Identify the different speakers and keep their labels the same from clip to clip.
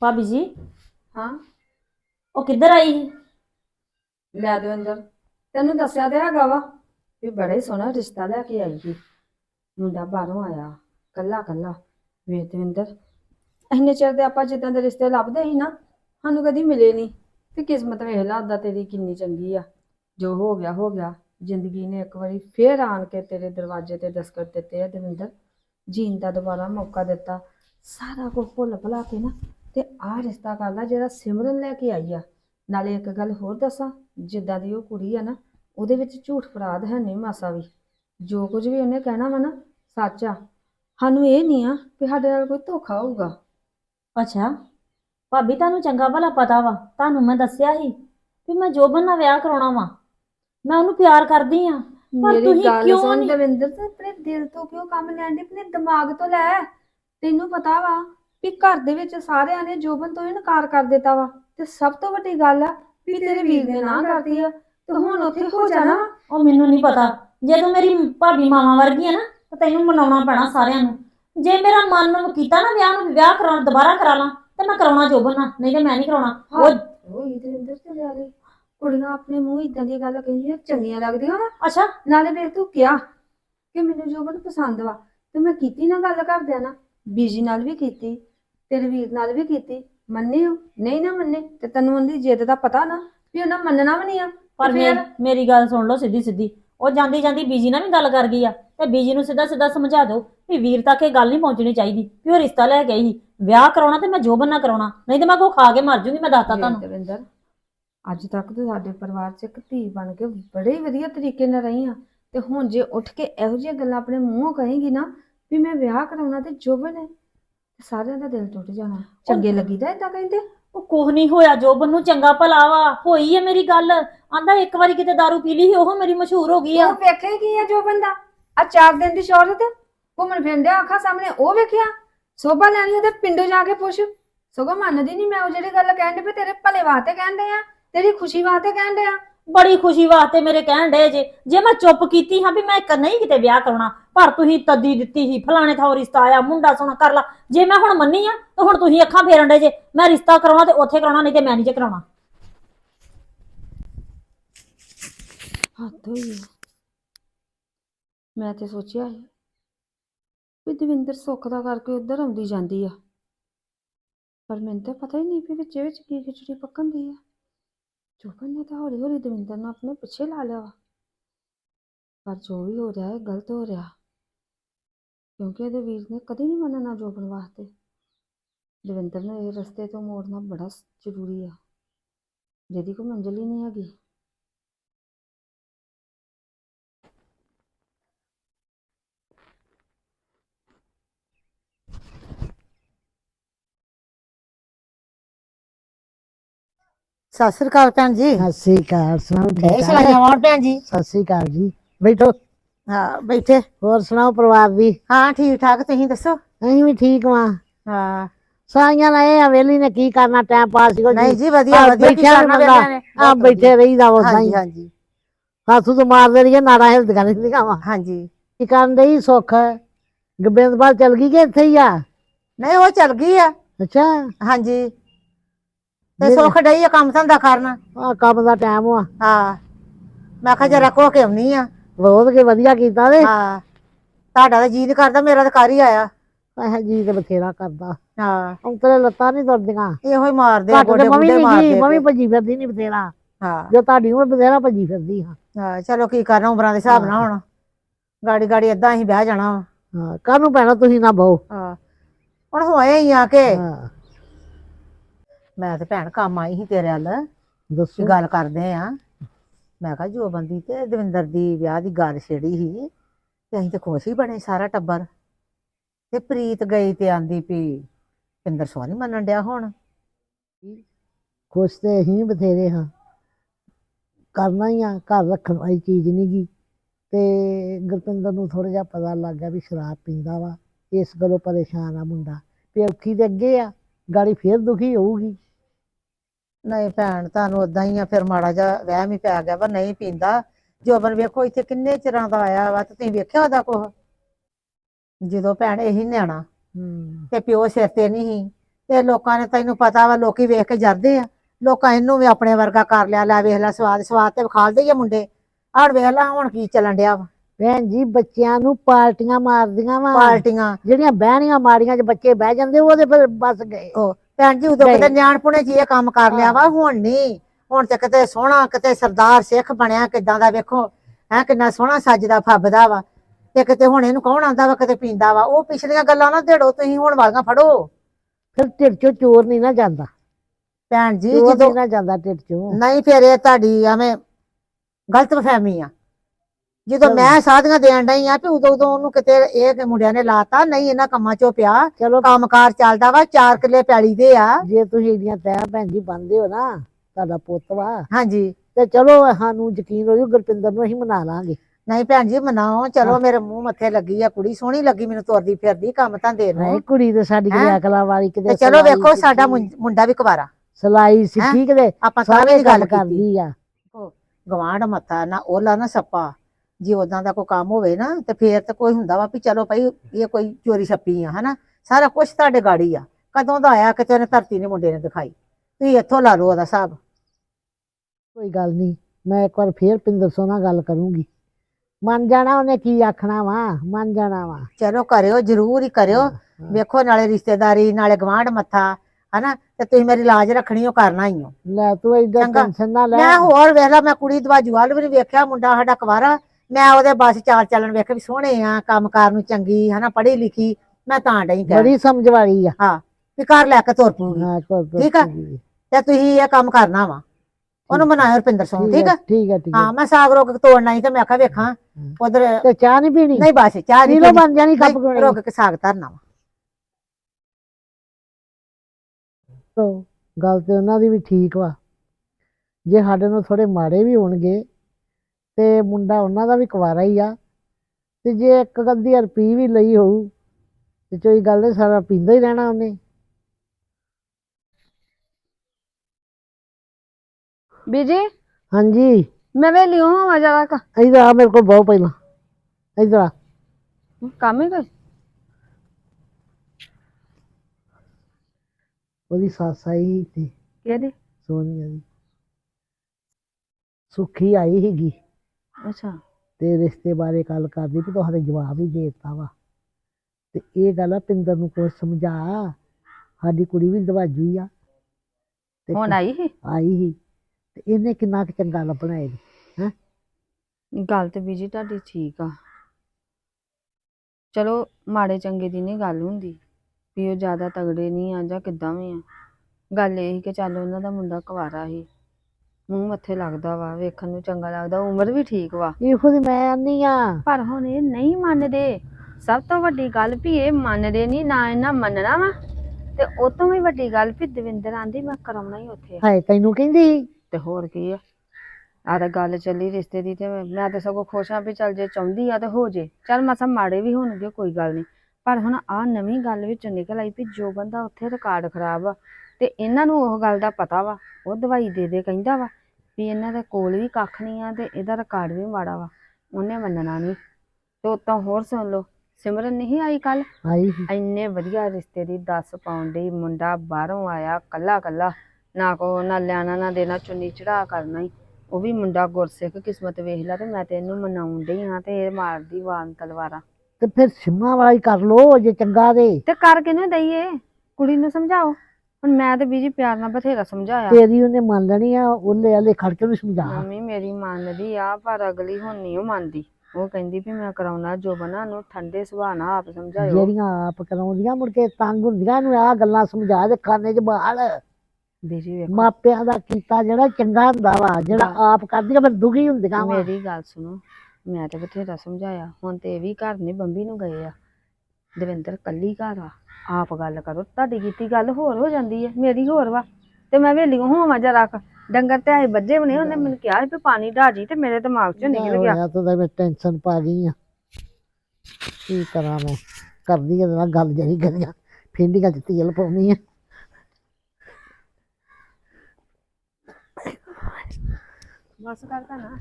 Speaker 1: ਭਾਬੀ ਜੀ?
Speaker 2: ਹਾਂ।
Speaker 1: ਉਹ ਕਿੱਧਰ ਆਈ ਸੀ?
Speaker 2: ਲੈ ਦਵਿੰਦਰ ਤੈਨੂੰ ਦੱਸਿਆ ਤੇ ਹੈਗਾ ਵਾ ਵੀ ਬੜਾ ਹੀ ਸੋਹਣਾ ਰਿਸ਼ਤਾ ਲੈ ਕੇ ਆਈ ਸੀ। ਮੁੰਡਾ ਬਾਹਰੋਂ ਆਇਆ ਕੱਲਾ ਕੱਲਾ। ਵੇ ਦਵਿੰਦਰ ਇੰਨੇ ਚਿਰ ਦੇ ਆਪਾਂ ਜਿੱਦਾਂ ਦੇ ਰਿਸ਼ਤੇ ਲੱਭਦੇ ਸੀ ਨਾ ਸਾਨੂੰ ਕਦੀ ਮਿਲੇ ਨਹੀਂ। ਤੇ ਕਿਸਮਤ ਵੇਖ ਲਾ ਅੱਦਾ ਤੇਰੀ ਕਿੰਨੀ ਚੰਗੀ ਆ। ਜੋ ਹੋ ਗਿਆ ਹੋ ਗਿਆ। ਜ਼ਿੰਦਗੀ ਨੇ ਇੱਕ ਵਾਰੀ ਫੇਰ ਆਣ ਕੇ ਤੇਰੇ ਦਰਵਾਜ਼ੇ ਤੇ ਦਸਤਖਤ ਦਿੱਤੇ ਆ ਦਵਿੰਦਰ। ਜੀਣ ਦਾ ਦੁਬਾਰਾ ਮੌਕਾ ਦਿੱਤਾ। ਸਾਰਾ ਕੁਝ ਭੁੱਲ ਭੁਲਾ ਕੇ ਨਾ ਤੇ ਆਹ ਰਿਸ਼ਤਾ ਕਰ ਲਾ ਜਿਹੜਾ ਸਿਮਰਨ ਲੈ ਕੇ ਆਈ ਆ। ਨਾਲੇ ਇੱਕ ਗੱਲ ਹੋਰ ਦੱਸਾਂ ਜਿੱਦਾਂ ਦੀ ਉਹ ਕੁੜੀ ਆ ਨਾ ਉਹਦੇ ਵਿੱਚ ਝੂਠ ਫਰਾਦ ਹੈ ਨਹੀਂ ਮਾਸਾ ਵੀ। ਜੋ ਕੁਝ ਵੀ ਉਹਨੇ ਕਹਿਣਾ ਵਾ ਨਾ ਸੱਚ ਆ। ਸਾਨੂੰ ਇਹ ਨਹੀਂ ਆ ਕਿ ਸਾਡੇ ਨਾਲ ਕੋਈ ਧੋਖਾ ਹੋਊਗਾ।
Speaker 1: ਅੱਛਾ ਭਾਬੀ ਤੁਹਾਨੂੰ ਚੰਗਾ ਭਲਾ ਪਤਾ ਵਾ ਤੁਹਾਨੂੰ ਮੈਂ ਦੱਸਿਆ ਸੀ ਵੀ ਮੈਂ ਜੋਬਨ ਨਾਲ ਵਿਆਹ ਕਰਾਉਣਾ ਵਾ। ਮੈਂ ਉਹਨੂੰ ਪਿਆਰ ਕਰਦੀ ਆ ਪਰ
Speaker 2: ਮੇਰੀ
Speaker 1: ਤੁਸੀਂ
Speaker 2: ਗੱਲ
Speaker 1: ਕਿਉਂ
Speaker 2: ਸੁਣ
Speaker 1: ਨਹੀਂ-
Speaker 2: ਦਵਿੰਦਰ ਤੇ ਆਪਣੇ ਦਿਲ ਤੋਂ ਕਿਉਂ ਕੰਮ ਲੈਣ ਦੀ ਆਪਣੇ ਦਿਮਾਗ ਤੋਂ ਲੈ। ਤੈਨੂੰ ਪਤਾ ਵਾ ਵੀ ਘਰ ਦੇ ਵਿੱਚ ਸਾਰਿਆਂ ਨੇ ਜੋਬਨ ਤੋਂ ਇਨਕਾਰ ਕਰ ਦਿੱਤਾ ਵਾ। ਤੇ ਸਭ ਤੋਂ ਵੱਡੀ ਗੱਲ ਆ ਵੀ ਤੇਰੇ ਵੀਰ ਨੇ ਨਾ ਕਰਦੀ ਆ। ਤੇ ਹੁਣ ਉੱਥੇ ਹੋ ਜਾਣਾ।
Speaker 1: ਉਹ ਮੈਨੂੰ ਨਹੀਂ ਪਤਾ। ਜੇ ਤੂੰ ਮੇਰੀ ਭਾਬੀ ਮਾਵਾ ਵਰਗੀ ਆ ਨਾ ਤਾਂ ਤੈਨੂੰ ਮਨਾਉਣਾ ਪੈਣਾ ਸਾਰਿਆਂ ਨੂੰ। ਜੇ ਮੇਰਾ ਮਨ ਨੂੰ ਕੀਤਾ ਨਾ ਵਿਆਹ ਨੂੰ ਵਿਆਹ ਕਰਾਉਣ ਦੁਬਾਰਾ ਕਰਾ ਲਾਂ ਤੇ ਮੈਂ ਕਰਾਉਣਾ ਜੋਬਨ ਨਾਲ ਨਹੀਂ ਤੇ ਮੈਂ ਨਹੀਂ ਕਰਾਉਣਾ। ਉਹ
Speaker 2: ਉਹ ਦਵਿੰਦਰ ਤੇ ਵਾਲੀ ਕੁੜੀਆਂ ਆਪਣੇ ਮੂੰਹ ਇਦਾਂ ਦੀਆਂ ਗੱਲਾਂ ਕਹਿੰਦੀਆਂ ਚੰਗੀਆਂ ਲੱਗਦੀਆਂ ਵਾ।
Speaker 1: ਅੱਛਾ।
Speaker 2: ਨਾਲੇ ਵੇਖ ਤੂੰ ਕਿਹਾ ਕਿ ਮੈਨੂੰ ਜੋਬਨ ਪਸੰਦ ਵਾ। ਤੇ ਮੈਂ ਕੀਤੀ ਨਾ ਗੱਲ ਕਰਦਿਆਂ ਨਾ ਬੀਜੀ ਨਾਲ ਵੀ ਕੀਤੀ। ਤੇਰੇ ਵੀਰ ਨਾਲ ਵੀ ਕੀਤੀ ਮੰਨੇ ਹੋ ਨਹੀਂ ਨਾ ਮੰਨੇ ਤੇ ਤੈਨੂੰ ਉਹਦੀ ਜਿੱਦ ਦਾ ਪਤਾ ਨਾ ਵੀ ਉਹਨਾਂ ਮੰਨਣਾ ਵੀ ਨਹੀਂ ਆ
Speaker 1: ਪਰ
Speaker 2: ਤੇ
Speaker 1: ਮੇ-
Speaker 2: ਫਿਰ?
Speaker 1: ਮੇਰੀ ਗੱਲ ਸੁਣ ਲਓ ਸਿੱਧੀ ਸਿੱਧੀ। ਉਹ ਜਾਂਦੀ ਜਾਂਦੀ ਬੀਜੀ ਨਾਲ ਵੀ ਗੱਲ ਕਰ ਗਈ ਆ ਤੇ ਬੀਜੀ ਨੂੰ ਸਿੱਧਾ ਸਿੱਧਾ ਸਮਝਾ ਦਿਓ ਵੀ ਵੀਰ ਤੱਕ ਇਹ ਗੱਲ ਨਹੀਂ ਪਹੁੰਚਣੀ ਚਾਹੀਦੀ ਵੀ ਉਹ ਰਿਸ਼ਤਾ ਲੈ ਕੇ ਆਈ ਸੀ। ਵਿਆਹ ਕਰਾਉਣਾ ਤੇ ਮੈਂ ਜੋਬਨ ਨਾਲ ਕਰਾਉਣਾ ਨਹੀਂ ਤੇ ਮੈਂ ਕੋ ਖਾ ਕੇ ਮਰ ਜੂਗੀ ਮੈਂ ਦੱਸਤਾ ਤੁਹਾਨੂੰ।
Speaker 2: ਦਵਿੰਦਰ ਅੱਜ ਤੱਕ ਤੂੰ ਸਾਡੇ ਪਰਿਵਾਰ 'ਚ ਇੱਕ ਧੀ ਬਣ ਕੇ ਬੜੇ ਹੀ ਵਧੀਆ ਤਰੀਕੇ ਨਾਲ ਰਹੀ ਆ ਤੇ ਹੁਣ ਜੇ ਉੱਠ ਕੇ ਇਹੋ ਜਿਹੀਆਂ ਗੱਲਾਂ ਆਪਣੇ ਮੂੰਹੋਂ ਕਹੇਂਗੀ ਨਾ ਵੀ ਮੈਂ ਵਿਆਹ ਕਰਾਉਣਾ ਤੇ ਜੋਬਨ ਹੈ ਸਾਰਿਆਂ ਦਾ ਦਿਲ ਟੁੱਟ ਜਾਣਾ। ਚੰਗੇ ਲੱਗੀਦਾ ਏਦਾਂ ਕਹਿੰਦੇ?
Speaker 1: ਉਹ ਕੁਝ ਨਹੀਂ ਹੋਇਆ ਜੋਬਨ ਨੂੰ ਚੰਗਾ ਭਲਾ ਵਾ ਹੋਈ ਹੈ ਮੇਰੀ ਗੱਲ। ਆਂਦਾ ਇੱਕ ਵਾਰੀ ਕਿਤੇ दारू ਪੀ ਲਈ ਸੀ ਉਹ ਮੇਰੀ ਮਸ਼ਹੂਰ ਹੋ ਗਈ ਆ।
Speaker 2: ਉਹ ਵੇਖੇ ਕੀ ਆ ਜੋ ਬੰਦਾ? ਆ ਚਾਰ ਦਿਨ ਦੀ ਸ਼ੌਹਰਤ ਘੁੰਮਣ ਫਿਰਦੇ ਅੱਖਾਂ ਸਾਹਮਣੇ ਉਹ ਵੇਖਿਆ? ਸੋਭਾ ਲੈਣੀ ਉਹਦੇ ਪਿੰਡੋਂ ਜਾ ਕੇ ਪੁੱਛ। ਸਗੋਂ ਮੰਨਦੀ ਨਹੀਂ ਮੈਂ ਉਹ ਜਿਹੜੀ ਗੱਲ ਕਹਿੰਦੇ ਵੀ ਤੇਰੇ ਭਲੇ ਵਾਸਤੇ ਕਹਿੰਦੇ ਆ ਤੇਰੀ ਖੁਸ਼ੀ ਵਾਸਤੇ ਕਹਿੰਦੇ ਆ।
Speaker 1: ਬੜੀ ਖੁਸ਼ੀ ਵਾਸਤੇ ਮੇਰੇ ਕਹਿਣ ਡੇ ਜੇ। ਜੇ ਮੈਂ ਚੁੱਪ ਕੀਤੀ ਹਾਂ ਵੀ ਮੈਂ ਇੱਕ ਨਹੀਂ ਕਿਤੇ ਵਿਆਹ ਕਰਾਉਣਾ, ਪਰ ਤੁਸੀਂ ਤੱਦੀ ਦਿੱਤੀ ਸੀ, ਫਲਾਣੇ ਥਾਂ ਰਿਸ਼ਤਾ ਆਇਆ, ਮੁੰਡਾ ਸੋਹਣਾ ਕਰ ਲਾ। ਜੇ ਮੈਂ ਹੁਣ ਮੰਨੀ ਆ, ਤਾਂ ਹੁਣ ਤੁਸੀਂ ਅੱਖਾਂ ਫੇਰਨ ਡੇ ਜੇ, ਮੈਂ ਰਿਸ਼ਤਾ ਕਰਾਉਣਾ ਤੇ ਉੱਥੇ ਕਰਾਉਣਾ, ਨਹੀਂ ਤੇ ਮੈਂ ਨਹੀਂ ਜੇ ਕਰਾਉਣਾ।
Speaker 2: ਹੱਥ ਹੋਈ ਆ। ਮੈਂ ਤੇ ਸੋਚਿਆ ਸੀ ਵੀ ਦਵਿੰਦਰ ਸੁੱਖ ਦਾ ਕਰਕੇ ਉੱਧਰ ਆਉਂਦੀ ਜਾਂਦੀ ਆ। ਪਰ ਮੈਨੂੰ ਤਾਂ ਪਤਾ ਹੀ ਨਹੀਂ ਵੀ ਵਿੱਚ ਵਿੱਚ ਕੀ ਖਿਚੜੀ ਪੱਕਣ ਦੀ ਆ। ਜੋਬਨ ਨੇ ਤਾਂ ਹੌਲੀ ਹੌਲੀ ਦਵਿੰਦਰ ਨੂੰ ਆਪਣੇ ਪਿੱਛੇ ਲਾ ਲਿਆ ਵਾ, ਪਰ ਜੋ ਵੀ ਹੋ ਰਿਹਾ ਹੈ ਗਲਤ ਹੋ ਰਿਹਾ। ਕਿਉਂਕਿ ਇਹਦੇ ਵੀਰ ਨੇ ਕਦੇ ਨਹੀਂ ਮੰਨਣਾ ਜੋਬਨ ਵਾਸਤੇ। ਦਵਿੰਦਰ ਨੂੰ ਇਹ ਰਸਤੇ ਤੋਂ ਮੋੜਨਾ ਬੜਾ ਜ਼ਰੂਰੀ ਆ। ਜਿਹਦੀ ਕੋਈ ਮੰਜ਼ਿਲ ਹੀ ਨਹੀਂ ਹੈਗੀ।
Speaker 3: ਸਤਿ ਸ੍ਰੀ ਅਕਾਲ ਭੈਣ ਜੀ।
Speaker 4: ਸਤਿ ਸ੍ਰੀ ਅਕਾਲ ਸੁਣਾਓ
Speaker 3: ਇਹ
Speaker 4: ਠਾਕ?
Speaker 3: ਸਲਾਈਆਂ ਵਾਂ ਭੈਣ ਜੀ।
Speaker 4: ਸਤਿ ਸ੍ਰੀ ਅਕਾਲ ਜੀ। ਬੈਠੋ।
Speaker 3: ਹਾਂ ਬੈਠੇ।
Speaker 4: ਹੋਰ ਸੁਣਾਓ ਪਰਿਵਾਰ ਦੀ?
Speaker 3: ਹਾਂ ਠੀਕ ਠਾਕ ਤੁਸੀਂ ਦੱਸੋ?
Speaker 4: ਅਸੀਂ ਵੀ ਠੀਕ ਵਾਂ।
Speaker 3: ਹਾਂ।
Speaker 4: ਸਾਈਆਂ ਨਾਲ ਇਹ ਹਵੇਲੀ ਨੇ ਕੀ ਕਰਨਾ ਟਾਈਮ ਪਾਸ ਹੀ
Speaker 3: ਨਹੀਂ ਜੀ ਵਧੀਆ ਵਧੀਆ ਕੀ ਕਰਨਾ
Speaker 4: ਬੰਦਾ।
Speaker 3: ਵਿਹਲਿਆਂ ਨੇ?
Speaker 4: ਆ ਬੈਠੇ ਰਹੀਦਾ ਵਾ।
Speaker 3: ਹਾਂਜੀ
Speaker 4: ਸਾਈ।
Speaker 3: ਹਾਂਜੀ।
Speaker 4: ਹੱਥ ਤੋਂ ਮਾਰਦੇ ਰਹੀਏ ਨਾਰਾ ਹਿਲਦੀਆਂ ਰਹਿੰਦੀਆਂ ਵਾ।
Speaker 3: ਹਾਂਜੀ।
Speaker 4: ਕੀ ਕਰਨ ਡਈ ਸੁੱਖ? ਗੋਬਿੰਦਵਾਲ ਚਲ ਗਈ ਕਿ ਇੱਥੇ ਹੀ ਆ?
Speaker 3: ਨਹੀਂ ਉਹ ਚੱਲ ਗਈ ਆ।
Speaker 4: ਅੱਛਾ।
Speaker 3: ਹਾਂਜੀ। ਤੇ ਸੁੱਖ ਡਈ ਆ ਕੰਮ ਧੰਦਾ ਕਰਨ?
Speaker 4: ਆ ਕੰਮ ਦਾ ਟਾਈਮ ਵਾ।
Speaker 3: ਹਾਂ। ਮੈਂ ਕਿਹਾ ਜਰਾ ਕੋ ਕੇ ਆਉਣੀ ਆ।
Speaker 4: ਬਹੁਤ ਕੇ ਵਧੀਆ ਕੀਤਾ ਤੇ
Speaker 3: ਹਾਂ। ਤੁਹਾਡਾ ਤਾਂ ਜੀ ਨੀ ਕਰਦਾ ਮੇਰਾ ਤਾਂ ਕਰ ਹੀ ਆਇਆ।
Speaker 4: ਇਹ ਜੀ ਤੇ ਬਥੇਰਾ ਕਰਦਾ।
Speaker 3: ਹਾਂ।
Speaker 4: ਅੰਤਰੇ ਲੱਤਾਂ ਨਹੀਂ ਤੁਰਦੀਆਂ
Speaker 3: ਇਹੋ ਹੀ ਮਾਰਦੇ ਆ ਗੋਡੇ
Speaker 4: ਨਹੀਂ
Speaker 3: ਮਾਰਦੇ
Speaker 4: ਮੰਮੀ
Speaker 3: ਆ।
Speaker 4: ਭੱਜੀ ਫਿਰਦੀ ਨਹੀਂ ਬਥੇਰਾ।
Speaker 3: ਹਾਂ।
Speaker 4: ਜੋ ਤੁਹਾਡੀ ਉਮਰ ਬਥੇਰਾ ਭੱਜੀ ਫਿਰਦੀ ਹਾਂ
Speaker 3: ਹਾਂ ਚਲੋ ਕੀ ਕਰਨਾ ਉਮਰਾਂ ਦੇ ਹਿਸਾਬ ਨਾਲ ਹੁਣ। ਗਾੜੀ ਗਾੜੀ ਏਦਾਂ ਹੀ ਬਹਿ ਜਾਣਾ ਵਾ।
Speaker 4: ਹਾਂ ਕਾਹਨੂੰ ਪੈਣਾ ਤੁਸੀਂ ਨਾ ਬਹੁ।
Speaker 3: ਹਾਂ। ਹੁਣ ਹੋਏ ਹੀ ਆ ਕਿ।
Speaker 4: ਹਾਂ।
Speaker 3: ਮੈਂ ਤੇ ਭੈਣ ਕੰਮ ਆਈ ਸੀ ਤੇਰੇ ਵੱਲ
Speaker 4: ਦੱਸੋ।
Speaker 3: ਗੱਲ ਕਰਦੇ ਆ। ਮੈਂ ਕਿਹਾ ਜੋ ਬੰਦੀ ਤੇ ਦਵਿੰਦਰ ਦੀ ਵਿਆਹ ਦੀ ਗੱਲ ਛੇੜੀ ਸੀ ਤੇ ਅਸੀਂ ਤੇ ਖੁਸ਼ ਹੀ ਬਣੇ ਸਾਰਾ ਟੱਬਰ। ਤੇ ਪ੍ਰੀਤ ਗਈ ਤੇ ਆਂਦੀ ਵੀ ਪਿੰਦਰ ਸੋਹਣੀ ਮੰਨਣ ਡਿਆ ਹੁਣ।
Speaker 4: ਖੁਸ਼ ਤੇ ਅਸੀਂ ਬਥੇਰੇ ਹਾਂ। ਕਰਨਾ ਹੀ ਆ ਘਰ ਰੱਖਣ ਵਾਲੀ ਚੀਜ਼ ਨਹੀਂ ਗੀ। ਤੇ ਗੁਰਪਿੰਦਰ ਨੂੰ ਥੋੜਾ ਜਿਹਾ ਪਤਾ ਲੱਗ ਗਿਆ ਵੀ ਸ਼ਰਾਬ ਪੀਂਦਾ ਵਾ ਇਸ ਗੱਲੋਂ ਪਰੇਸ਼ਾਨ ਆ ਮੁੰਡਾ। ਤੇ ਔਖੀ ਤੇ ਅੱਗੇ ਆ ਗਾੜੀ ਫੇਰ ਦੁਖੀ ਹੋਊਗੀ।
Speaker 3: ਨਹੀਂ ਭੈਣ ਤੁਹਾਨੂੰ ਉਦਾਂ ਹੀ ਆ ਫਿਰ ਮਾੜਾ ਜਿਹਾ ਵਹਿਮ ਹੀ ਪੈ ਗਿਆ ਵਾ ਨਹੀਂ ਪੀਂਦਾ। ਜੋਬਨ ਵੇਖੋ ਇੱਥੇ ਕਿੰਨੇ ਚਿਰਾਂ ਦਾ ਆਇਆ ਵਾ ਤੇ ਤੁਸੀਂ ਵੇਖਿਆ ਉਹਦਾ ਕੁਛ? ਜਦੋਂ ਭੈਣ ਇਹੀ ਨਿਆਣਾ ਤੇ ਪਿਓ ਸਿਰ ਤੇ ਨਹੀਂ ਸੀ ਤੇ ਲੋਕਾਂ ਨੇ ਤੈਨੂੰ ਪਤਾ ਵਾ ਲੋਕੀ ਵੇਖ ਕੇ ਜਰਦੇ ਆ। ਲੋਕਾਂ ਇਹਨੂੰ ਵੀ ਆਪਣੇ ਵਰਗਾ ਕਰ ਲਿਆ ਲੈ ਵੇਖ ਲੈ ਸਵਾਦ ਸਵਾਦ ਤੇ ਵਿਖਾਲਦੇ ਹੀ ਆ ਮੁੰਡੇ। ਆੜ ਵੇਖ ਲੈ ਹੁਣ ਕੀ ਚੱਲਣ ਡਿਆ ਵਾ।
Speaker 4: ਭੈਣ ਜੀ ਬੱਚਿਆਂ ਨੂੰ ਪਾਰਟੀਆਂ ਮਾਰਦੀਆਂ ਵਾ।
Speaker 3: ਪਾਰਟੀਆਂ
Speaker 4: ਜਿਹੜੀਆਂ ਬਹਿਣੀਆਂ ਮਾੜੀਆਂ 'ਚ ਬੱਚੇ ਬਹਿ ਜਾਂਦੇ ਉਹਦੇ ਫਿਰ ਬਸ ਗਏ।
Speaker 3: ਭੈਣ ਜੀ ਉਦੋਂ। ਕਿਤੇ ਨਿਆਣਪੁਣੇ ਜੀ ਇਹ ਕੰਮ ਕਰ ਲਿਆ ਵਾ ਹੁਣ ਨਹੀਂ। ਹੁਣ ਤੇ ਕਿਤੇ ਸੋਹਣਾ ਕਿਤੇ ਸਰਦਾਰ ਸਿੱਖ ਬਣਿਆ ਕਿਦਾਂ ਦਾ ਵੇਖੋ ਹੈ ਕਿੰਨਾ ਸੋਹਣਾ ਸੱਜਦਾ ਫੱਬਦਾ ਵਾ। ਤੇ ਕਿਤੇ ਹੁਣ ਇਹਨੂੰ ਕੌਣ ਆਂਦਾ ਵਾ ਕਿਤੇ ਪੀਂਦਾ ਵਾ। ਉਹ ਪਿਛਲੀਆਂ ਗੱਲਾਂ ਨਾ ਢੇੜੋ ਤੁਸੀਂ ਹੁਣ ਵਾਲੀਆਂ ਫੜੋ।
Speaker 4: ਫਿਰ ਢਿੱਡ 'ਚੋਂ ਚੋਰ ਨਹੀਂ ਨਾ ਜਾਂਦਾ।
Speaker 3: ਭੈਣ ਜੀ ਜਦੋਂ
Speaker 4: ਨਹੀਂ ਨਾ ਜਾਂਦਾ ਢਿੱਡ 'ਚੋਂ।
Speaker 3: ਨਹੀਂ ਫਿਰ ਇਹ ਤੁਹਾਡੀ ਐਵੇਂ ਗਲਤਫਹਿਮੀ ਆ। ਜਦੋਂ। ਮੈਂ ਸਾਧੀਆਂ ਦੇਣ ਡਈ ਆ ਵੀ ਉਦੋਂ ਉਦੋਂ ਉਹਨੂੰ ਕਿਤੇ ਇਹ ਕਿ ਮੁੰਡਿਆਂ ਨੇ ਲਾਤਾ ਨਹੀਂ ਇਹਨਾਂ ਕੰਮਾਂ ਚੋਂ ਪਿਆ।
Speaker 4: ਚਲੋ।
Speaker 3: ਕੰਮਕਾਰ ਚੱਲਦਾ ਵਾ ਚਾਰ ਕਿੱਲੇ ਪੈਲੀ ਦੇ ਆ।
Speaker 4: ਜੇ ਤੁਸੀਂ ਇਹਦੀਆਂ ਤੈਅ ਭੈਣ ਜੀ ਬੰਦੇ ਹੋ ਨਾ ਤੁਹਾਡਾ ਪੁੱਤ ਵਾ।
Speaker 3: ਹਾਂਜੀ।
Speaker 4: ਤੇ ਚਲੋ ਸਾਨੂੰ ਯਕੀਨ ਹੋ ਜੂ ਗੁਰਪਿੰਦਰ ਨੂੰ ਅਸੀਂ ਮਨਾ ਲਾਂਗੇ।
Speaker 3: ਨਹੀਂ ਭੈਣ ਜੀ ਮਨਾਓ। ਚਲੋ। ਮੇਰੇ ਮੂੰਹ ਮੱਥੇ ਲੱਗੀ ਆ ਕੁੜੀ ਸੋਹਣੀ ਲੱਗੀ ਮੈਨੂੰ ਤੁਰਦੀ ਫਿਰਦੀ ਕੰਮ ਧੰਦੇ ਨੂੰ।
Speaker 4: ਨਹੀਂ ਕੁੜੀ ਤੇ ਸਾਡੀ ਅਕਲਾਂ ਵਾਲੀ ਕਿਤੇ
Speaker 3: ਤੇ ਚਲੋ ਵੇਖੋ ਸਾਡਾ ਮੁੰਡਾ ਵੀ ਕੁਵਾਰਾ।
Speaker 4: ਸਿਲਾਈ ਸਿੱਖੀ ਕਿਤੇ
Speaker 3: ਆਪਾਂ ਸਾਰੇ ਦੀ ਗੱਲ
Speaker 4: ਕਰਦੀ ਆ।
Speaker 3: ਗਵਾਂਢ ਮੱਥਾ ਨਾ ਉਹਲਾ ਨਾ ਸੱਪਾ। ਜੇ ਉਦਾਂ ਦਾ ਕੋਈ ਕੰਮ ਹੋਵੇ ਨਾ ਤੇ ਫੇਰ ਤਾਂ ਕੋਈ ਹੁੰਦਾ ਵਾ ਵੀ ਚਲੋ ਭਾਈ ਇਹ ਕੋਈ ਚੋਰੀ ਛੱਪੀ ਆ ਹਨਾ? ਸਾਰਾ ਕੁਝ ਤੁਹਾਡੇ ਗਾੜੀ ਆ। ਕਦੋਂ ਦਾ ਆਇਆ ਕਿਤੇ ਨੇ ਧਰਤੀ ਨੇ ਮੁੰਡੇ ਨੇ ਦਿਖਾਈ? ਤੁਸੀਂ ਇੱਥੋਂ ਲਾ ਲਓ ਉਹਦਾ ਹਿਸਾਬ।
Speaker 4: ਕੋਈ ਗੱਲ ਨਹੀਂ ਮੈਂ ਇੱਕ ਵਾਰ ਫੇਰ ਪਿੰਦਰ ਸੋ ਨਾਲ ਗੱਲ ਕਰੂੰਗੀ। ਮੰਨ ਜਾਣਾ ਉਹਨੇ ਕੀ ਆਖਣਾ ਵਾ ਮੰਨ ਜਾਣਾ ਵਾ।
Speaker 3: ਚਲੋ ਕਰਿਓ ਜ਼ਰੂਰ ਹੀ ਕਰਿਓ। ਵੇਖੋ ਨਾਲੇ ਰਿਸ਼ਤੇਦਾਰੀ ਨਾਲੇ ਗਵਾਂਢ ਮੱਥਾ ਹਨਾ? ਤੇ ਤੁਸੀਂ ਮੇਰੀ ਲਾਜ ਰੱਖਣੀ ਉਹ ਕਰਨਾ ਹੀ ਹੋ
Speaker 4: ਲੈ ਤੂੰ ਇਦਾਂ
Speaker 3: ਚੰਗਾ।
Speaker 4: ਟੈਨਸ਼ਨ ਨਾ ਲੈ।
Speaker 3: ਮੈਂ ਹੋਰ ਵੇਖ ਲਾ ਮੈਂ ਕੁੜੀ ਦਵਾਜੂ ਵੱਲ ਵੀ ਨੀ ਵੇਖਿਆ ਮੁੰਡਾ ਸਾਡਾ ਕੁਵਾਰਾ। ਮੈਂ ਉਹਦੇ ਬਸ ਚਾਲ ਚੱਲਣ ਵੇਖ ਵੀ ਸੋਹਣੇ ਆ ਕੰਮਕਾਰ ਨੂੰ ਚੰਗੀ ਹਨਾ ਪੜ੍ਹੀ ਲਿਖੀ ਮੈਂ ਤਾਂ ਡਈ ਕਹਿ
Speaker 4: ਬੜੀ ਸਮਝ ਵਾਲੀ ਆ
Speaker 3: ਵੀ ਘਰ ਲੈ ਕੇ ਤੁਰ ਪੂਗੀ
Speaker 4: ਹਾਂ ਕੋਈ
Speaker 3: ਠੀਕ ਆ? ਤੇ ਤੁਸੀਂ ਇਹ ਕੰਮ ਕਰਨਾ ਵਾ। ਉਹਨੂੰ ਮਨਾਇਓ ਰੁਪਿੰਦਰ ਸਿੰਘ ਠੀਕ ਆ
Speaker 4: ਠੀਕ ਆ? ਠੀਕ
Speaker 3: ਹਾਂ ਮੈਂ ਸਾਗ ਰੋਕ ਕੇ ਤੋੜਨਾ ਹੀ ਤੇ ਮੈਂ ਆਖਿਆ ਵੇਖਾਂ ਉਧਰ
Speaker 4: ਤੇ ਚਾਹ ਨਹੀਂ ਪੀਣੀ?
Speaker 3: ਨਹੀਂ ਬਸ ਚਾਹ
Speaker 4: ਪੀ
Speaker 3: ਨਹੀਂ
Speaker 4: ਲੋ ਬਣ ਜਾਣੀ ਕੱਪ ਕੋਣੀ
Speaker 3: ਰੋਕ ਕੇ ਸਾਗ ਧਰਨਾ ਵਾ।
Speaker 4: ਗੱਲ ਤੇ ਉਹਨਾਂ ਦੀ ਵੀ ਠੀਕ ਵਾ। ਜੇ ਸਾਡੇ ਨੂੰ ਥੋੜੇ ਮਾੜੇ ਵੀ ਹੋਣਗੇ ਤੇ ਮੁੰਡਾ ਉਹਨਾਂ ਦਾ ਵੀ ਕੁਵਾਰਾ ਹੀ ਆ। ਤੇ ਜੇ ਇੱਕ ਗੱਦੀ ਰੁਪਈ ਵੀ ਲਈ ਹੋਊ ਤੇ ਕੋਈ ਗੱਲ ਨਹੀਂ ਸਾਰਾ ਪੀਂਦਾ ਹੀ ਰਹਿਣਾ ਉਹਨੇ।
Speaker 2: ਬੀਜੀ?
Speaker 4: ਹਾਂਜੀ।
Speaker 2: ਮੈਂ ਵੇਲੀ ਹਾਂ ਜਰਾ ਕ
Speaker 4: ਇਧਰ ਆ ਮੇਰੇ ਕੋਲ ਬਹੁਤ ਪਹਿਲਾਂ। ਇਧਰ ਆ।
Speaker 2: ਕੰਮ ਹੀ ਕੋਈ?
Speaker 4: ਉਹਦੀ ਸੱਸ ਆਈ ਤੇ
Speaker 2: ਕਿਹਦੀ?
Speaker 4: ਸੋਨੀਆ ਦੀ। ਸੁੱਖੀ ਆਈ ਸੀਗੀ।
Speaker 2: ਅੱਛਾ।
Speaker 4: ਤੇ ਰਿਸ਼ਤੇ ਬਾਰੇ ਗੱਲ ਕਰਦੀ ਵੀ ਤੁਹਾਡੇ ਜਵਾਬ ਹੀ ਦੇ ਦਿੱਤਾ ਵਾ। ਤੇ ਇਹ ਗੱਲ ਆ ਪਿੰਦਰ ਨੂੰ ਕੋਈ ਸਮਝਾ। ਸਾਡੀ ਕੁੜੀ ਵੀ ਦਵਾਜੂ ਹੀ ਆ। ਤੇ
Speaker 2: ਹੁਣ ਆਈ ਸੀ?
Speaker 4: ਆਈ ਸੀ। ਤੇ ਇਹਨੇ ਕਿੰਨਾ ਕੁ ਚੰਗਾ ਲੱਭਣਾ ਇਹ
Speaker 2: ਗੱਲ ਤੇ ਬੀਜੀ ਤੁਹਾਡੀ ਠੀਕ ਆ। ਚਲੋ ਮਾੜੇ ਚੰਗੇ ਦੀ ਨਹੀਂ ਗੱਲ ਹੁੰਦੀ ਵੀ ਉਹ ਜ਼ਿਆਦਾ ਤਗੜੇ ਨਹੀਂ ਆ ਜਾਂ ਕਿੱਦਾਂ ਵੀ ਆ। ਗੱਲ ਇਹ ਸੀ ਕਿ ਚੱਲ ਉਹਨਾਂ ਦਾ ਮੁੰਡਾ ਕੁਵਾਰਾ ਸੀ। ਮੂੰਹ ਮੱਥੇ ਲੱਗਦਾ ਵਾ ਵੇਖਣ ਨੂੰ ਚੰਗਾ ਲੱਗਦਾ ਉਮਰ ਵੀ ਠੀਕ ਵਾ।
Speaker 4: ਇਹੋ ਦੀ ਮੈਂ ਆਨੀ ਆ।
Speaker 2: ਪਰ ਹੁਣ ਇਹ ਨਹੀਂ ਮੰਨਦੇ। ਸਭ ਤੋਂ ਵੱਡੀ ਗੱਲ ਵੀ ਇਹ ਮੰਨਦੇ ਨਹੀਂ ਨਾ ਇਹਨਾਂ ਮੰਨਣਾ ਵਾ। ਤੇ ਉਹ ਤੋਂ ਵੀ ਵੱਡੀ ਗੱਲ ਵੀ ਦਵਿੰਦਰ ਆਂਦੀ ਮੈਂ ਕਰਾਉਣਾ ਹੀ ਉੱਥੇ।
Speaker 4: ਹਾਏ ਤੈਨੂੰ ਕਹਿੰਦੀ?
Speaker 2: ਤੇ ਹੋਰ ਕੀ ਆ? ਆ ਤਾਂ ਗੱਲ ਚੱਲੀ ਰਿਸ਼ਤੇ ਦੀ ਤੇ ਮੈਂ ਤਾਂ ਸਗੋਂ ਖੁਸ਼ ਆ ਵੀ ਚੱਲ ਜੇ ਚਾਹੁੰਦੀ ਆ ਤੇ ਹੋ ਜੇ। ਚੱਲ ਮਸਾ ਮਾੜੇ ਵੀ ਹੋਣਗੇ ਕੋਈ ਗੱਲ ਨਹੀਂ ਪਰ ਹੁਣ ਆ ਨਵੀਂ ਗੱਲ ਵਿੱਚ ਨਿਕਲ ਆਈ ਵੀ ਜੋ ਬੰਦਾ ਉੱਥੇ ਰਿਕਾਰਡ ਖਰਾਬ ਆ ਤੇ ਇਹਨਾਂ ਨੂੰ ਉਹ ਗੱਲ ਦਾ ਪਤਾ ਵਾ ਉਹ ਦਵਾਈ ਦੇ ਦੇ ਕਹਿੰਦਾ ਵਾ। ਵੀ ਇਹਨਾਂ ਦੇ ਕੋਲ ਵੀ ਕੱਖ ਨਹੀਂ ਆ ਤੇ ਇਹਦਾ ਰਿਕਾਰਡ ਵੀ ਮਾੜਾ ਵਾ ਉਹਨੇ ਮੰਨਣਾ ਨਹੀਂ ਤੇ ਉਤੋਂ ਹੋਰ ਸੁਣ ਲਓ ਸਿਮਰਨ ਨਹੀਂ ਆਈ ਕੱਲ
Speaker 4: ਆਈ ਸੀ।
Speaker 2: ਇੰਨੇ ਵਧੀਆ ਰਿਸ਼ਤੇ ਦੀ ਦੱਸ ਪਾਉਣ ਡਈ ਮੁੰਡਾ ਬਾਹਰੋਂ ਆਇਆ ਕੱਲਾ ਕੱਲਾ ਨਾ ਕੋ ਨਾ ਲਿਆਣਾ ਨਾ ਦੇਣਾ ਚੁੰਨੀ ਚੜਾ ਕਰਨਾ ਹੀ ਉਹ ਵੀ ਮੁੰਡਾ ਗੁਰਸਿੱਖ ਕਿਸਮਤ ਵੇਖ ਲਾ ਤੇ ਮੈਂ ਤੇ ਇਹਨੂੰ ਮਨਾਉਣ ਡਈ ਹਾਂ ਤੇ ਇਹ ਮਾਰਦੀ ਵਾਨ ਤਲਵਾਰਾਂ।
Speaker 4: ਤੇ ਫਿਰ ਸਿੰਮਾ ਵਾਲਾ ਹੀ ਕਰ ਲੋ ਜੇ ਚੰਗਾ ਦੇ
Speaker 2: ਤੇ ਕਰ ਕਿਹਨੂੰ ਦਈਏ? ਕੁੜੀ ਨੂੰ ਸਮਝਾਓ। ਹੁਣ ਮੈਂ ਤੇ ਬੀਜੀ ਪਿਆਰ ਨਾਲ ਬਥੇਰਾ ਸਮਝਾਇਆ।
Speaker 4: ਤੇਰੀ ਉਹਨੇ ਮੰਨ ਲੈਣੀ ਆ ਉਹਲੇ ਵਾਲੇ ਖੜ ਕੇ ਵੀ ਸਮਝਾ।
Speaker 2: ਮੰਮੀ ਮੇਰੀ ਮੰਨਦੀ ਆ ਪਰ ਅਗਲੀ ਹੁਣ ਨਹੀਂ ਉਹ ਮੰਨਦੀ। ਉਹ ਕਹਿੰਦੀ ਵੀ ਮੈਂ ਕਰਾਉਣਾ ਜੋ ਬਣਾ ਨੂੰ ਠੰਡੇ ਸੁਭਾਅ ਨਾਲ ਆਪ ਸਮਝਾਇਓ।
Speaker 4: ਜਿਹੜੀਆਂ ਆਪ ਕਰਾਉਂਦੀਆਂ ਮੁੜ ਕੇ ਤੰਗ ਹੁੰਦੀਆਂ ਨੂੰ ਆ ਗੱਲਾਂ ਸਮਝਾ ਦੇ ਖਾਨੇ 'ਚ ਬਾਲ।
Speaker 2: ਬੀਜੀ ਵੇਖੋ।
Speaker 4: ਮਾਪਿਆਂ ਦਾ ਕੀਤਾ ਜਿਹੜਾ ਚੰਗਾ ਹੁੰਦਾ ਵਾ ਜਿਹੜਾ ਆਪ ਕਰਦੀਆਂ ਫਿਰ ਦੁਖੀ ਹੁੰਦੀਆਂ ਵਾ।
Speaker 2: ਮੇਰੀ ਗੱਲ ਸੁਣੋ ਮੈਂ ਤੇ ਬਥੇਰਾ ਸਮਝਾਇਆ ਹੁਣ ਤੇ ਇਹ ਵੀ ਘਰ ਨਹੀਂ ਬੰਬੀ ਨੂੰ ਗਏ ਆ। ਦਵਿੰਦਰ ਕੱਲੀ ਘਰ ਆ। ਆਪ ਗੱਲ ਕਰੋ ਤੁਹਾਡੀ ਕੀਤੀ ਗੱਲ ਹੋਰ ਹੋ ਜਾਂਦੀ ਹੈ ਮੇਰੀ ਹੋਰ ਵਾ। ਤੇ ਮੈਂ ਵੇਲੀ ਹੋਵਾਂ ਜਰਾ ਕੁ। ਡੰਗਰ ਤੇ ਆਏ ਬੱਜੇ ਬਣੇ ਉਹਨੇ ਮੈਨੂੰ ਕਿਹਾ ਸੀ ਵੀ ਪਾਣੀ ਢਾਜੀ ਤੇ ਮੇਰੇ ਦਿਮਾਗ 'ਚੋਂ ਨਿਕਲ ਗਿਆ।
Speaker 4: ਹੋਇਆ ਤਾਂ ਮੈਂ ਟੈਨਸ਼ਨ ਪਾ ਗਈ ਆ। ਕੀ ਕਰਾਂ ਮੈਂ? ਕਰਦੀ ਇਹਦੇ ਨਾਲ ਗੱਲ ਜਿਹੜੀ ਕਰੀਆਂ ਫਿੰਡੀਆਂ ਚ ਤੇਲ ਪਾਉਣੀ ਆ।
Speaker 2: ਬਸ ਕਰਦਾ ਨਾ।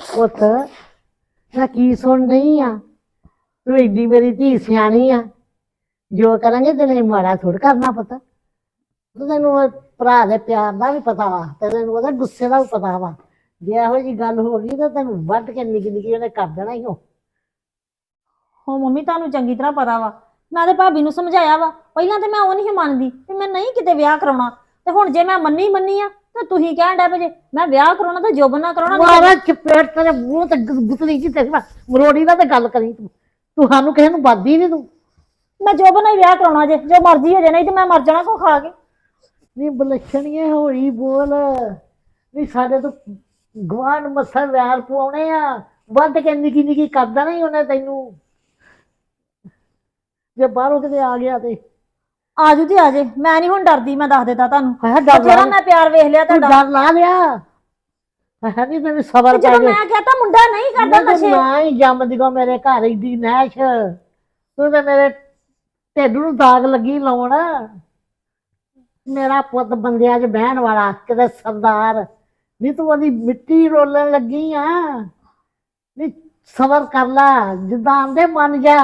Speaker 4: ਪੁੱਤ ਮੈਂ ਕੀ ਸੁਣ ਰਹੀ ਆ? ਤੂੰ ਏਡੀ ਮੇਰੀ ਧੀ ਸਿਆਣੀ ਆ। ਜੋ ਕਰਾਂਗੇ ਤੇ ਨਹੀਂ ਮਾੜਾ ਥੋੜ ਕਰਨਾ ਪਤਾ। ਤੂੰ ਤੈਨੂੰ ਉਹ ਭਰਾ ਦੇ ਪਿਆਰ ਦਾ ਵੀ ਪਤਾ ਵਾ ਤੇ ਤੈਨੂੰ ਉਹਦੇ ਗੁੱਸੇ ਦਾ ਵੀ ਪਤਾ ਵਾ। ਜੇ ਇਹੋ ਜੀ ਗੱਲ ਹੋ ਗਈ ਤਾਂ ਤੈਨੂੰ ਵੱਢ ਕੇ ਨਿੱਕੀ ਨਿੱਕੀ ਉਹਨੇ ਕਰ ਦੇਣਾ ਹੀ ਉਹ
Speaker 1: ਹੋ ਮੰਮੀ ਤੁਹਾਨੂੰ ਚੰਗੀ ਤਰ੍ਹਾਂ ਪਤਾ ਵਾ। ਮੈਂ ਤੇ ਭਾਬੀ ਨੂੰ ਸਮਝਾਇਆ ਵਾ। ਪਹਿਲਾਂ ਤੇ ਮੈਂ ਉਹ ਨਹੀਂ ਮੰਨਦੀ ਤੇ ਮੈਂ ਨਹੀਂ ਕਿਤੇ ਵਿਆਹ ਕਰਾਉਣਾ। ਤੇ ਹੁਣ ਜੇ ਮੈਂ ਮੰਨੀ ਮੰਨੀ ਆ ਤੇ ਤੁਸੀਂ ਕਹਿਣ ਡੈ ਜੇ ਮੈਂ ਵਿਆਹ ਕਰਾਉਣਾ ਤੇ ਜੋਬਨ ਨਾਲ ਕਰਾਉਣਾ।
Speaker 4: ਮਾਰਾ ਚਪੇੜ ਤੇਰੇ ਮੂੰਹ ਤੇ ਗੁਤਲੀ ਜੀ ਤੇਰੀ ਮੈਂ ਮਰੋੜੀ ਨਾਲ ਤੇ ਗੱਲ ਕਰੀ ਤੂੰ। ਤੂੰ ਸਾਨੂੰ ਕਿਸੇ ਨੂੰ ਬਾਦੀ ਨਹੀਂ ਤੂੰ।
Speaker 1: ਮੈਂ ਨਾਲ ਹੀ ਵਿਆਹ ਕਰਾਉਣਾ ਜੇ ਜੋ ਮਰਜ਼ੀ ਹੋ ਜੇ ਨਹੀਂ ਤੇ ਮੈਂ ਮਰ ਜਾਣਾ ਕੋ ਖਾ ਕੇ।
Speaker 4: ਨਹੀਂ ਬਲਛਣੀਏ ਹੋਈ ਬੋਲ। ਨਹੀਂ ਸਾਡੇ ਤੋਂ ਗਵਾਂਢ ਮੱਥਾ ਵੈਰ ਪਵਾਉਣੇ ਆ। ਵੱਧ ਕੇ ਨਿੱਕੀ ਨਿੱਕੀ ਕਰਦਾ ਨਹੀਂ ਉਹਨੇ ਤੈਨੂੰ। ਜੇ ਬਾਹਰੋਂ ਕਿਤੇ ਆ ਗਿਆ ਤੇ।
Speaker 1: ਆਜੂ ਤੇ ਆਜੇ ਮੈਂ ਨਹੀਂ ਹੁਣ ਡਰਦੀ ਮੈਂ ਦੱਸ ਦਿੱਤਾ ਤੁਹਾਨੂੰ।
Speaker 4: ਡਰ ਲਾ।
Speaker 1: ਮੈਂ ਪਿਆਰ ਵੇਖ ਲਿਆ
Speaker 4: ਤੂੰ
Speaker 1: ਤੁਹਾਡਾ।
Speaker 4: ਡਰ ਲਾ ਲਿਆ। ਹੈ ਨਹੀਂ ਤੈਨੂੰ ਸਬਰ
Speaker 1: ਤੇ
Speaker 4: ਪੈ
Speaker 1: ਜਦੋਂ
Speaker 4: ਗਿਆ
Speaker 1: ਮੈਂ ਕਹਤਾ ਮੁੰਡਾ ਨਹੀਂ ਕਰਦਾ
Speaker 4: ਮੈਂ
Speaker 1: ਨਸ਼ੇ।
Speaker 4: ਨਾ ਹੀ ਜੰਮਦੀ ਕੋ ਮੇਰੇ ਘਰ ਦੀ ਨੈਸ਼। ਤੂੰ ਤੇ ਮੇਰੇ ਢਿੱਡ ਨੂੰ ਦਾਗ ਲੱਗੀ ਲਾਉਣ। ਮੇਰਾ ਪੁੱਤ ਬੰਦਿਆਂ 'ਚ ਬਹਿਣ ਵਾਲਾ ਕਿਤੇ ਸਰਦਾਰ। ਨਹੀਂ ਤੂੰ ਉਹਦੀ ਮਿੱਟੀ ਰੋਲਣ ਲੱਗੀ ਆ। ਨਹੀਂ ਸਬਰ ਕਰ ਲਾ ਜਿੱਦਾਂ ਆਂਦੇ ਮੰਨ ਜਾ।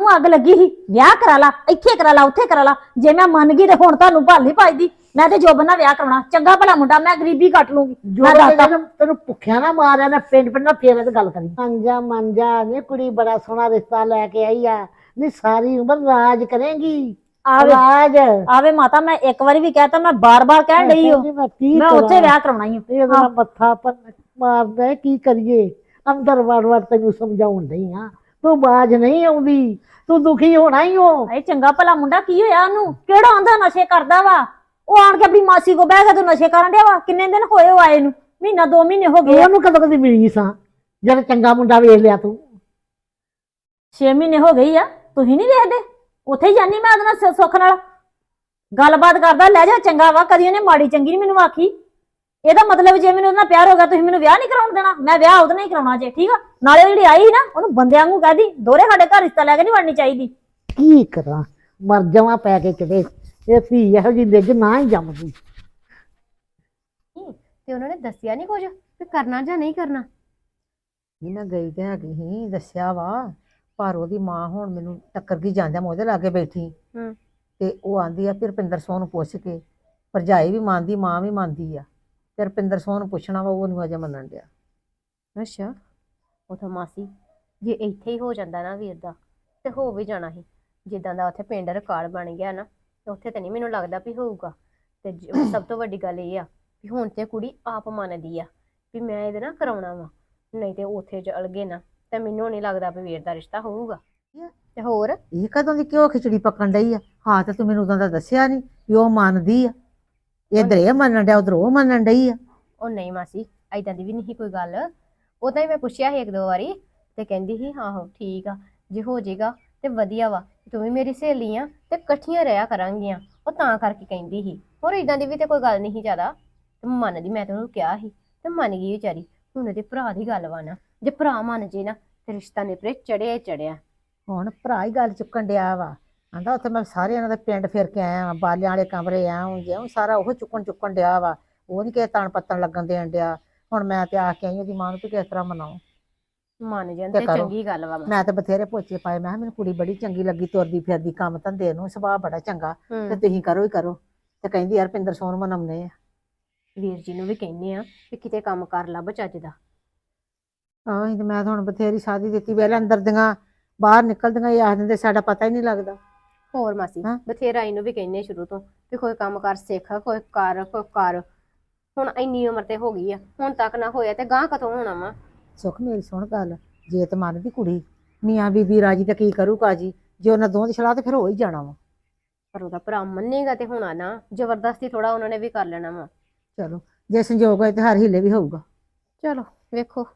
Speaker 1: ਨੂੰ ਅੱਗ ਲੱਗੀ ਸੀ ਵਿਆਹ ਕਰਾ ਲਾ ਇੱਥੇ ਕਰਾ ਲਾ ਉੱਥੇ ਕਰਾ ਲਾ। ਜੇ ਮੈਂ ਮੰਨ ਗਈ ਤੇ ਹੁਣ ਤੁਹਾਨੂੰ ਭਾਲੀ ਪਾਈਦੀ। ਮੈਂ ਤੇ ਜੋਬਨ ਨਾਲ ਵਿਆਹ ਕਰਾਉਣਾ। ਚੰਗਾ ਭਲਾ ਮੁੰਡਾ ਮੈਂ ਗਰੀਬੀ ਕੱਟ ਲੂੰਗੀ।
Speaker 4: ਜੋ
Speaker 1: ਮੈਂ
Speaker 4: ਤੈਨੂੰ ਤੈਨੂੰ ਭੁੱਖਿਆ ਨਾ ਮਾਰਿਆ ਨਾ ਪਿੰਡ ਪਿੰਡ ਨਾ ਫੇਰ ਤੇ ਗੱਲ ਕਰੀ। ਮੰਜਾ ਮੰਜਾ ਨੇ ਕੁੜੀ ਬੜਾ ਸੋਹਣਾ ਰਿਸ਼ਤਾ ਲੈ ਕੇ ਆਈ ਆ। ਨਹੀਂ ਸਾਰੀ ਉਮਰ ਰਾਜ ਕਰੇਗੀ।
Speaker 1: ਆਵੇ।
Speaker 4: ਰਾਜ।
Speaker 1: ਆਵੇ ਮਾਤਾ ਮੈਂ ਇੱਕ ਵਾਰੀ ਵੀ ਕਹਿਤਾ ਮੈਂ ਬਾਰ-ਬਾਰ ਕਹਿਣ ਡਈ ਹਾਂ
Speaker 4: ਮੈਂ ਕੀ
Speaker 1: ਮੈਂ
Speaker 4: ਕਰਾਂ?
Speaker 1: ਉੱਥੇ ਵਿਆਹ ਕਰਾਉਣਾ ਹੀ ਆ
Speaker 4: ਇਹਦਾ ਨਾਲ ਮੱਥਾ ਪਰ ਮਾਰਦਾ ਹੈ, ਕੀ ਕਰੀਏ? ਅੰਦਰ ਵੜ ਤੈਨੂੰ ਸਮਝਾਉਣ ਡਈ ਆ। ਤੂੰ ਬਾਜ ਨਹੀਂ ਆਉਂਦੀ। ਤੂੰ ਦੁਖੀ ਹੋਣਾ ਹੀ ਹੋ
Speaker 1: ਇਹ ਚੰਗਾ ਭਲਾ ਮੁੰਡਾ ਕੀ ਹੋਇਆ ਉਹਨੂੰ? ਕਿਹੜਾ ਆਂਦਾ ਨਸ਼ੇ ਕਰਦਾ ਵਾ? ਉਹ ਆਣ ਕੇ ਆਪਣੀ ਮਾਸੀ ਕੋ ਬਹਿ ਗਿਆ ਤੂੰ ਨਸ਼ੇ ਕਰਨ ਡਿਆ ਵਾ? ਕਿੰਨੇ ਦਿਨ ਹੋਏ ਉਹ ਆਏ ਨੂੰ? ਮਹੀਨਾ ਦੋ ਮਹੀਨੇ ਹੋ ਗਏ
Speaker 4: ਉਹਨੂੰ ਕਦੋਂ ਕਦੀ ਮਿਲੀ ਸਾਂ? ਜਦ ਚੰਗਾ ਮੁੰਡਾ ਵੇਖ ਲਿਆ ਤੂੰ।
Speaker 1: 6 ਮਹੀਨੇ ਹੋ ਗਈ ਆ ਤੁਸੀਂ ਨਹੀਂ ਵੇਖਦੇ? ਉੱਥੇ ਹੀ ਜਾਨੀ ਮੈਂ ਉਹਦੇ ਨਾਲ ਸ- ਸੁੱਖ ਨਾਲ। ਗੱਲਬਾਤ ਕਰਦਾ ਲੈ ਜਾ ਚੰਗਾ ਵਾ ਕਦੀ ਉਹਨੇ ਮਾੜੀ ਚੰਗੀ ਨਹੀਂ ਮੈਨੂੰ ਆਖੀ। ਇਹਦਾ ਮਤਲਬ ਜੇ ਮੈਨੂੰ ਉਹਦੇ ਨਾਲ ਪਿਆਰ ਹੋ ਗਿਆ ਤੁਸੀਂ ਮੈਨੂੰ ਵਿਆਹ ਨਹੀਂ ਕਰਾਉਣ ਦੇਣਾ। ਮੈਂ ਵਿਆਹ ਉਹਦੇ ਨਾਲ ਹੀ ਕਰਾਉਣਾ ਜੇ ਠੀਕ ਆ? ਨਾਲੇ ਉਹ ਜਿਹੜੀ ਆਈ ਸੀ ਨਾ ਉਹਨੂੰ ਬੰਦਿਆਂ ਵਾਂਗੂ ਕਹਦੀ ਦੋਰੇ ਸਾਡੇ ਘਰ ਰਿਸ਼ਤਾ ਲੈ ਕੇ ਨਹੀਂ ਵੜਨੀ ਚਾਹੀਦੀ।
Speaker 4: ਕੀ ਕਰਾਂ? ਮਰ ਜਾਵਾਂ ਪੈ ਕੇ ਕਿਤੇ। ਇਹ ਧੀ ਇਹੋ ਜੀ ਨਿੱਜ ਨਾ ਹੀ ਜੰਮਦੀ।
Speaker 5: ਤੇ ਉਹਨਾਂ ਨੇ ਦੱਸਿਆ ਨਹੀਂ ਕੁਝ ਕਿ ਕਰਨਾ ਜਾਂ ਨਹੀਂ ਕਰਨਾ?
Speaker 3: ਨਹੀਂ ਮੈਂ ਗਈ ਤੇ ਹੈਗੀ ਸੀ ਦੱਸਿਆ ਵਾ ਪਰ ਉਹਦੀ ਮਾਂ ਹੁਣ ਮੈਨੂੰ ਟੱਕਰ ਗਈ ਜਾਂਦਿਆਂ ਮੈਂ ਉਹਦੇ ਲਾਗੇ ਬੈਠੀ।
Speaker 5: ਹੂੰ।
Speaker 3: ਤੇ ਉਹ ਆਂਦੀ ਆ ਫਿਰ ਰੁਪਿੰਦਰ ਸੋਹ ਨੂੰ ਪੁੱਛ ਕੇ ਭਰਜਾਈ ਵੀ ਮੰਨਦੀ ਮਾਂ ਵੀ ਮੰਨਦੀ ਆ। ਤੇ ਰੁਪਿੰਦਰ ਸੋਹ ਨੂੰ ਪੁੱਛਣਾ ਵਾ ਉਹ ਨਹੀਂ ਅਜੇ ਮੰਨਣ ਡਿਆ।
Speaker 5: ਅੱਛਾ ਉਥੋਂ ਮਾਸੀ ਜੇ ਇੱਥੇ ਹੀ ਹੋ ਜਾਂਦਾ ਨਾ ਵੀਰ ਦਾ ਤੇ ਹੋ ਵੀ ਜਾਣਾ ਸੀ। ਜਿੱਦਾਂ ਦਾ ਉੱਥੇ ਪਿੰਡ ਰਿਕਾਰਡ ਬਣ ਗਿਆ ਨਾ ਤੇ ਉੱਥੇ ਤੇ ਨਹੀਂ ਮੈਨੂੰ ਲੱਗਦਾ ਵੀ ਹੋਊਗਾ। ਤੇ ਜ- ਸਭ ਤੋਂ ਵੱਡੀ ਗੱਲ ਇਹ ਆ ਵੀ ਹੁਣ ਤੇ ਕੁੜੀ ਆਪ ਮੰਨਦੀ ਆ ਵੀ ਮੈਂ ਇਹਦੇ ਨਾਲ ਕਰਾਉਣਾ ਵਾ ਨਹੀਂ ਤੇ ਉੱਥੇ ਚਲ ਗਏ ਨਾ ਤੇ ਮੈਨੂੰ ਨਹੀਂ ਲੱਗਦਾ ਵੀ ਵੀਰ ਦਾ ਰਿਸ਼ਤਾ ਹੋਊਗਾ। ਤੇ ਹੋਰ?
Speaker 3: ਇਹ ਕਦੋਂ ਦੀ ਕਿਉਂ ਖਿਚੜੀ ਪੱਕਣ ਡਈ ਆ? ਹਾਂ ਤੇ ਤੂੰ ਮੈਨੂੰ ਉਦੋਂ ਦਾ ਦੱਸਿਆ ਨਹੀਂ ਵੀ ਉਹ ਮੰਨਦੀ ਆ। ਇਧਰ ਇਹ ਮੰਨਣ ਡਿਆ ਉਧਰ ਉਹ ਮੰਨਣ ਡਈ ਆ।
Speaker 5: ਉਹ ਨਹੀਂ ਮਾਸੀ ਐਦਾਂ ਦੀ ਵੀ ਨਹੀਂ ਕੋਈ ਗੱਲ। ਉਦਾਂ ਹੀ ਮੈਂ ਪੁੱਛਿਆ ਸੀ ਇੱਕ ਦੋ ਵਾਰੀ ਤੇ ਕਹਿੰਦੀ ਸੀ ਆਹੋ ਠੀਕ ਆ ਜੇ ਹੋ ਜਾਏਗਾ ਤੇ ਵਧੀਆ ਵਾ। ਤੂੰ ਵੀ ਮੇਰੀ ਸਹੇਲੀ ਆ ਤੇ ਇਕੱਠੀਆਂ ਰਹਿਆ ਕਰਾਂਗੀਆਂ। ਉਹ ਤਾਂ ਕਰਕੇ ਕਹਿੰਦੀ ਸੀ। ਹੋਰ ਇਦਾਂ ਦੀ ਵੀ ਤੇ ਕੋਈ ਗੱਲ ਨਹੀਂ ਸੀ ਜ਼ਿਆਦਾ। ਤੇ ਮੰਨਦੀ ਮੈਂ ਤੇ ਉਹਨੂੰ ਕਿਹਾ ਸੀ। ਤੇ ਮੰਨ ਗਈ ਵਿਚਾਰੀ। ਹੁਣ ਉਹਦੇ ਭਰਾ ਦੀ ਗੱਲ ਵਾ ਨਾ। ਜੇ ਭਰਾ ਮੰਨ ਜੇ ਨਾ ਤੇ ਰਿਸ਼ਤਾ ਨਿਪਰੇ ਚੜਿਆ ਹੀ ਚੜਿਆ।
Speaker 3: ਹੁਣ ਭਰਾ ਹੀ ਗੱਲ ਚੁੱਕਣ ਡਿਆ ਵਾ। ਆਂਦਾ ਉੱਥੇ ਮੈਂ ਸਾਰੇ ਇਹਨਾਂ ਦੇ ਪਿੰਡ ਫਿਰ ਕੇ ਆਇਆ ਵਾਂ। ਬਾਲਿਆਂ ਵਾਲੇ ਕਮਰੇ ਆਉਂ ਜਿਉਂ ਸਾਰਾ ਉਹ ਚੁੱਕਣ ਚੁੱਕਣ ਡਿਆ ਵਾ। ਉਹ ਨਹੀਂ ਕਿਸੇ ਤਣ ਪੱਤਣ ਲੱਗਣ ਦੇਣ ਡਿਆ। ਹੁਣ ਮੈਂ ਤੇ ਆ ਕੇ ਆਈ ਉਹਦੀ ਮਾਂ ਨੂੰ ਵੀ ਕਿਸ ਤਰ੍ਹਾਂ ਮਨਾਉ।
Speaker 5: ਮੰਨ ਜਾਣ
Speaker 3: ਤੇ ਕਰੋ।
Speaker 5: ਚੰਗੀ ਗੱਲ ਵਾ
Speaker 3: ਮੈਂ ਤੇ ਬਥੇਰੇ ਪੋਚੇ ਪਾਏ ਮੈਂ ਕਿਹਾ ਮੈਨੂੰ ਕੁੜੀ ਬੜੀ ਚੰਗੀ ਲੱਗੀ ਤੁਰਦੀ ਫਿਰਦੀ ਕੰਮ ਧੰਦੇ ਨੂੰ ਸੁਭਾਅ ਬੜਾ ਚੰਗਾ ਤੇ
Speaker 5: ਹੂੰ।
Speaker 3: ਤੁਸੀਂ ਕਰੋ ਹੀ ਕਰੋ ਤੇ ਕਹਿੰਦੀ ਯਾਰ ਪਿੰਦਰ ਸੋਨ ਮਨਾਉਂਦੇ ਆ।
Speaker 5: ਵੀਰ ਜੀ ਨੂੰ ਵੀ ਕਹਿੰਨੇ ਆ ਵੀ ਕਿਤੇ ਕੰਮ ਕਰ ਲੱਭ ਚੱਜ ਦਾ।
Speaker 3: ਹਾਂ ਤੇ ਮੈਂ ਤਾਂ ਹੁਣ ਬਥੇਰੀ ਸਾਦੀ ਦਿੱਤੀ ਵੇਲੇ ਅੰਦਰ ਦੀਆਂ ਬਾਹਰ ਨਿਕਲਦੀਆਂ ਇਹ ਆਖ ਦਿੰਦੇ ਸਾਡਾ ਪਤਾ ਹੀ ਨਹੀਂ ਲੱਗਦਾ।
Speaker 5: ਹੋਰ ਮਾਸੀ
Speaker 3: ਹਾਂ।
Speaker 5: ਬਥੇਰਾ ਇਹਨੂੰ ਵੀ ਕਹਿੰਨੇ ਸ਼ੁਰੂ ਤੋਂ ਵੀ ਕੋਈ ਕੰਮ ਕਰ ਸਿੱਖ ਕੋਈ ਕਰ ਕੋਈ ਕਰ। ਹੁਣ ਇੰਨੀ ਉਮਰ ਤੇ ਹੋ ਗਈ ਆ ਹੁਣ ਤੱਕ ਨਾ ਹੋਇਆ ਤੇ ਗਾਂ ਕਦੋਂ ਹੋਣਾ ਵਾ?
Speaker 3: ਸੁੱਖ ਮੇਰੀ ਸੁਣ ਗੱਲ ਜੇ ਤੇ ਮੰਨਦੀ ਕੁੜੀ ਮੀਆਂ ਬੀਬੀ ਰਾਜੀ ਤਾਂ ਕੀ ਕਰੂਗਾ ਜੀ ਜੇ ਉਹਨਾਂ ਦੋਵਾਂ ਦੀ ਸਲਾਹ ਤੇ ਫਿਰ ਹੋ ਹੀ ਜਾਣਾ ਵਾ।
Speaker 5: ਪਰ ਉਹਦਾ ਭਰਾ ਮੰਨੇਗਾ ਤੇ ਹੋਣਾ ਨਾ ਜ਼ਬਰਦਸਤੀ ਥੋੜਾ ਉਹਨਾਂ ਨੇ ਵੀ ਕਰ ਲੈਣਾ ਵਾ।
Speaker 3: ਚਲੋ ਜੇ ਸੰਜੋਗ ਹੋਏ ਤੇ ਹਰ ਹੀਲੇ ਵੀ ਹੋਊਗਾ।
Speaker 5: ਚਲੋ ਵੇਖੋ।